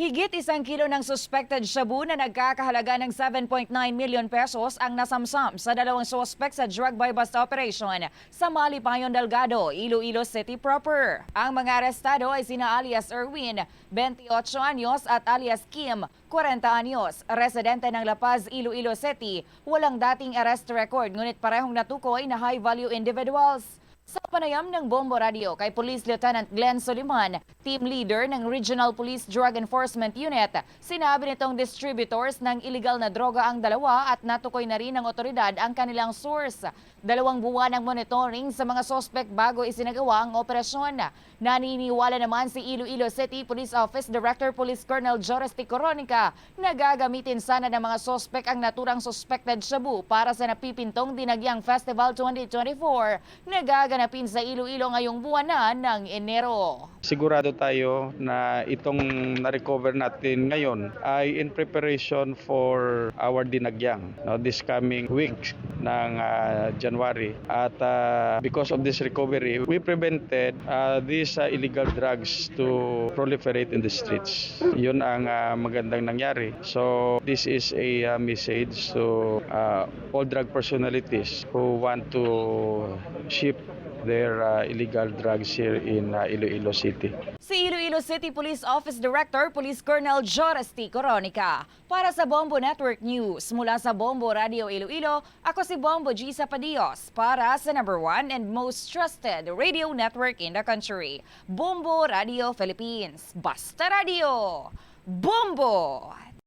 Higit isang kilo ng suspected shabu na nagkakahalaga ng 7.9 million pesos ang nasamsam sa dalawang suspect sa drug buy bust operation sa Malipayon Delgado, Iloilo City proper. Ang mga arestado ay sina alias Erwin, 28 anyos at alias Kim, 40 anyos, residente ng La Paz, Iloilo City. Walang dating arrest record ngunit parehong natukoy na high-value individuals. Sa panayam ng Bombo Radio kay Police Lieutenant Glenn Soliman, team leader ng Regional Police Drug Enforcement Unit, sinabi nitong distributors ng illegal na droga ang dalawa at natukoy na rin ng otoridad ang kanilang source. Dalawang buwan ng monitoring sa mga sospek bago isinagawa ang operasyon. Naniniwala naman si Iloilo City Police Office Director Police Colonel Joresti Coronica na gagamitin sana ng mga sospek ang naturang suspected shabu para sa napipintong Dinagyang Festival 2024 na gaganapin sa Iloilo ngayong buwan na ng Enero. Sigurado tayo na itong na-recover natin ngayon ay in preparation for our dinagyang no, this coming week ng ah, January. At ah, because of this recovery, we prevented ah, these ah, illegal drugs to proliferate in the streets. Yun ang ah, magandang nangyari. So this is a ah, message to ah, all drug personalities who want to ship their ah, illegal drugs here in ah, Iloilo City. Si Iloilo City Police Office Director Police Colonel Joresti Coronica. Para sa Bombo Network News, mula sa Bombo Radio Iloilo, ako si Bombo G. Sapadios para sa number one and most trusted radio network in the country, Bombo Radio Philippines. Basta Radio! Bombo!